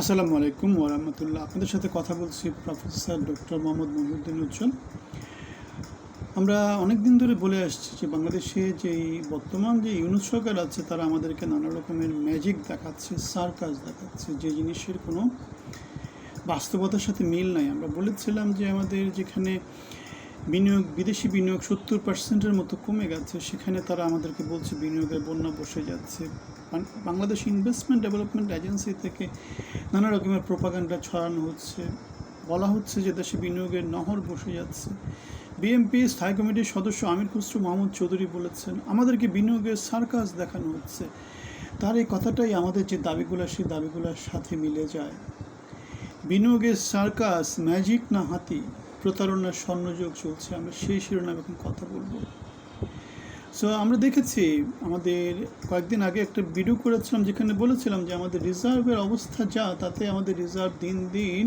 আসসালামু আলাইকুম ওরহামতুল্লাহ আপনাদের সাথে কথা বলছি প্রফেসর ডক্টর মোহাম্মদ মহিউদ্দিন উজ্জ্বল। আমরা অনেক দিন ধরে বলে আসছি যে বাংলাদেশে যে বর্তমান যে ইউনুস সরকার আছে, তারা আমাদেরকে নানা রকমের ম্যাজিক দেখাচ্ছে সার্কাস দেখাচ্ছে, যে জিনিসের কোনো বাস্তবতার সাথে মিল নাই। আমরা বলেছিলাম যে আমাদের যেখানে বিনিয়োগ, বিদেশি বিনিয়োগ সত্তর পার্সেন্টের মতো কমে গেছে, সেখানে তারা আমাদেরকে বলছে বিনিয়োগের বন্যা বসে যাচ্ছে। বাংলাদেশ ইনভেস্টমেন্ট ডেভেলপমেন্ট এজেন্সি থেকে নানা রকমের প্রোপাগান্ডা ছড়ানো হচ্ছে। বলা হচ্ছে যে দেশে বিনিয়োগের নহর বসে যাচ্ছে। বিএমপি স্থায়ী কমিটির সদস্য আমির খুসরু মাহমুদ চৌধুরী বলেছেন, আমাদেরকে বিনিয়োগের সার্কাস দেখানো হচ্ছে। তার এই কথাটাই আমাদের যে দাবিগুলো, সেই দাবিগুলোর সাথে মিলে যায়। বিনিয়োগের সার্কাস ম্যাজিক না হাতি, প্রতারণার স্বর্ণযোগ চলছে। আমরা সেই শিরোনামে এখন কথা বলব। সো আমরা দেখেছি আমাদের কয়েকদিন আগে একটা ভিডিও করেছিলাম যেখানে বলেছিলাম যে আমাদের রিজার্ভের অবস্থা যা, তাতে আমাদের রিজার্ভ দিন দিন,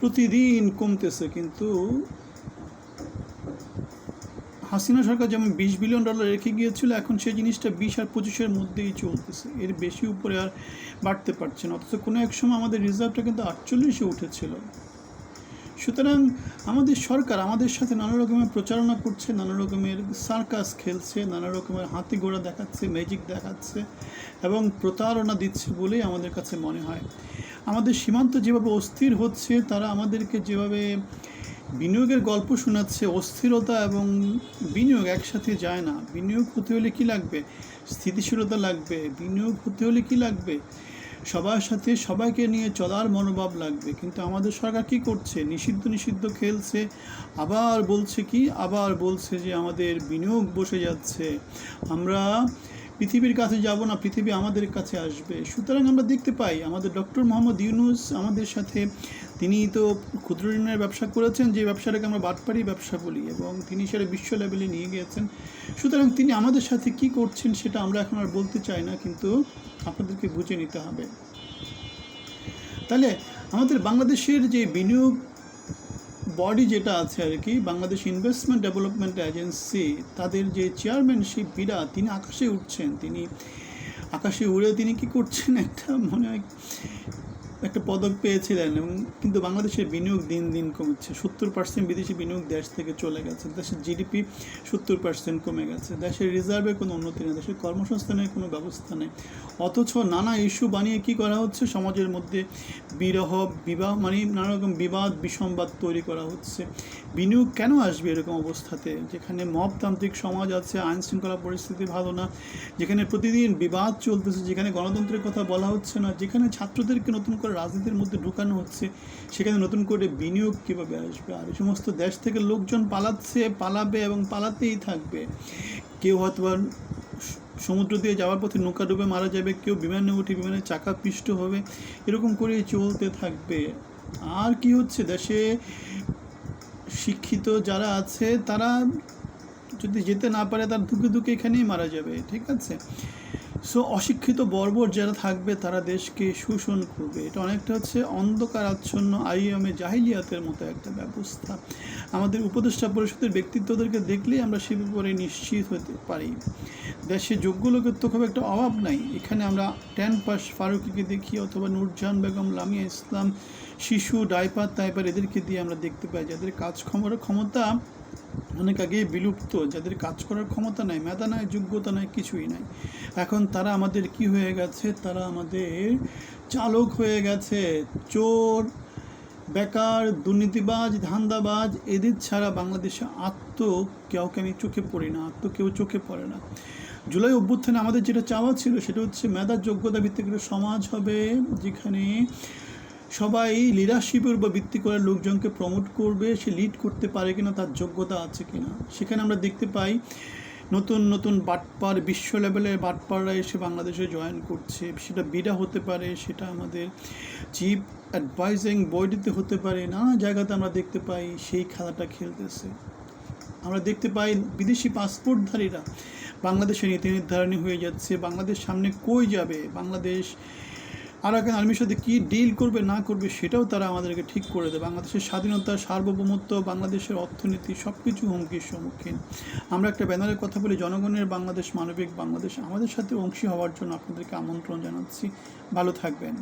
প্রতিদিন কমতেছে। কিন্তু হাসিনা সরকার যেমন বিশ বিলিয়ন ডলার রেখে গিয়েছিল, এখন সেই জিনিসটা বিশ আর পঁচিশের মধ্যেই চলতেছে। এর বেশি উপরে আর বাড়তে পারছে না। অথচ কোনো এক সময় আমাদের রিজার্ভটা কিন্তু আটচল্লিশে উঠেছিল। সুতরাং আমাদের সরকার আমাদের সাথে নানা রকমের প্রচারণা করছে, নানা রকমের সার্কাস খেলছে, নানা রকমের হাতি ঘোড়া দেখাচ্ছে ম্যাজিক দেখাচ্ছে এবং প্রতারণা দিচ্ছে বলেই আমাদের কাছে মনে হয়। আমাদের সীমান্ত যেভাবে অস্থির হচ্ছে, তারা আমাদেরকে যেভাবে বিনিয়োগের গল্প শোনাচ্ছে, অস্থিরতা এবং বিনিয়োগ একসাথে যায় না। বিনিয়োগ হতে হলে কি লাগবে? স্থিতিশীলতা লাগবে। বিনিয়োগ হতে হলে কি লাগবে? সবার সাথে সবাইকে নিয়ে চলার মনোভাব লাগবে। কিন্তু আমাদের সরকার কি করছে? নিষিদ্ধ নিষিদ্ধ খেলছে, আবার বলছে কি? আবার বলছে যে আমাদের বিনিয়োগ বসে যাচ্ছে। আমরা পৃথিবীর কাছে যাব না, পৃথিবী আমাদের কাছে আসবে। সুতরাং আমরা দেখতে পাই, আমাদের ডক্টর মোহাম্মদ ইউনুস আমাদের সাথে, তিনি তো ক্ষুদ্র ঋণের ব্যবসা করেছেন, যে ব্যবসাটাকে আমরা বাটপাড়ি ব্যবসা বলি এবং তিনি সেটা বিশ্ব লেভেলে নিয়ে গিয়েছেন। সুতরাং তিনি আমাদের সাথে কি করছেন সেটা আমরা এখন আর বলতে চাই না, কিন্তু আপনাদেরকে বুঝে নিতে হবে। তাহলে আমাদের বাংলাদেশের যে বিনিয়োগ বডি যেটা আছে আর কি, বাংলাদেশ ইনভেস্টমেন্ট ডেভেলপমেন্ট এজেন্সি তাদের যে চেয়ারম্যানশিপ বিরা, তিনি আকাশে উঠছেন। তিনি আকাশে উড়ে তিনি কি করছেন? একটা মনে হয় একটা পদক পেয়েছিলেন এবং কিন্তু বাংলাদেশের বিনিয়োগ দিন দিন কমছে। সত্তর পার্সেন্ট বিদেশি বিনিয়োগ দেশ থেকে চলে গেছে। দেশের জিডিপি সত্তর পার্সেন্ট কমে গেছে। দেশের রিজার্ভে কোনো উন্নতি নেই। দেশের কর্মসংস্থানের কোনো ব্যবস্থা নেই। অথচ নানা ইস্যু বানিয়ে কি করা হচ্ছে? সমাজের মধ্যে বিরহ, বিবাহ মানে নানা রকম বিবাদ বিসংবাদ তৈরি করা হচ্ছে। বিনিয়োগ কেন আসবে এরকম অবস্থাতে? যেখানে মবতান্ত্রিক সমাজ আছে আইন শৃঙ্খলা পরিস্থিতি ভালো না, যেখানে প্রতিদিন বিবাদ চলতেছে, যেখানে গণতন্ত্রের কথা বলা হচ্ছে না, যেখানে ছাত্রদেরকে নতুন করে রাজনীতির মধ্যে ঢুকানো হচ্ছে, সেখানে নতুন করে বিনিয়োগ কীভাবে আসবে? আর এই সমস্ত দেশ থেকে লোকজন পালাচ্ছে, পালাবে এবং পালাতেই থাকবে। কেউ হয়তো সমুদ্র দিয়ে যাওয়ার পথে নৌকা ডুবে মারা যাবে, কেউ বিমানে উঠে বিমানের চাকা পিষ্ট হবে, এরকম করেই চলতে থাকবে। আর কি হচ্ছে? দেশে শিক্ষিত যারা আছে, তারা যদি যেতে না পারে, তার দুঃখে দুঃখে এখানেই মারা যাবে, ঠিক আছে? সো অশিক্ষিত বর্বর যারা থাকবে, তারা দেশকে শোষণ করবে। এটা অনেকটা হচ্ছে অন্ধকার আচ্ছন্ন আইএমএ জাহিলিয়াতের মতো একটা ব্যবস্থা। আমাদের উপদেষ্টা পরিষদের ব্যক্তিত্বদেরকে দেখলেই আমরা সে ব্যাপারে নিশ্চিত হতে পারি। দেশে যোগ্য লোকের তো খুব একটা অভাব নাই। এখানে আমরা টেন পাস ফারুকিকে দেখি অথবা নূরজাহান বেগম, লামিয়া ইসলাম, শিশু, ডাইপার, তাইপার এদেরকে দিয়ে আমরা দেখতে পাই, যাদের কাজ ক্ষমতা অনেক আগে বিলুপ্ত, যাদের কাজ করার ক্ষমতা নাই, মেধা নাই, যোগ্যতা নাই, কিছুই নাই। এখন তারা আমাদের কি হয়ে গেছে? তারা আমাদের চালক হয়ে গেছে। চোর, বেকার, দুর্নীতিবাজ, ধান্দাবাজ, এদের ছাড়া বাংলাদেশে আত্ম কাউকে আমি চোখে পড়ি না, আত্ম কেউ চোখে পড়ে না। জুলাই অভ্যুত্থানে আমাদের যেটা চাওয়া ছিল, সেটা হচ্ছে মেধার যোগ্যতা ভিত্তিক সমাজ হবে, যেখানে সবাই লিডারশিপের উপর ভিত্তি করে লোকজনকে প্রমোট করবে, সে লিড করতে পারে কিনা, তার যোগ্যতা আছে কিনা। সেখানে আমরা দেখতে পাই, নতুন নতুন বাটপার, বিশ্ব লেভেলের বাটপাররা এসে বাংলাদেশে জয়েন করছে। সেটা বিডা হতে পারে, সেটা আমাদের চিফ অ্যাডভাইজিং বডিতে হতে পারে, নানা জায়গাতে আমরা দেখতে পাই সেই খেলাটা খেলতেছে। আমরা দেখতে পাই বিদেশি পাসপোর্টধারীরা বাংলাদেশে নীতি নির্ধারণী হয়ে যাচ্ছে। বাংলাদেশ সামনে কই যাবে? বাংলাদেশ আরাকান আর্মির সাথে কী ডিল করবে, না করবে, সেটাও তারা আমাদেরকে ঠিক করে দেয় বাংলাদেশের স্বাধীনতা, সার্বভৌমত্ব, বাংলাদেশের অর্থনীতি সব কিছু হুমকির সম্মুখীন। আমরা একটা ব্যানারের কথা বলি, জনগণের বাংলাদেশ মানবিক, বাংলাদেশ আমাদের সাথে অংশী হওয়ার জন্য আপনাদেরকে আমন্ত্রণ জানাচ্ছি। ভালো থাকবেন।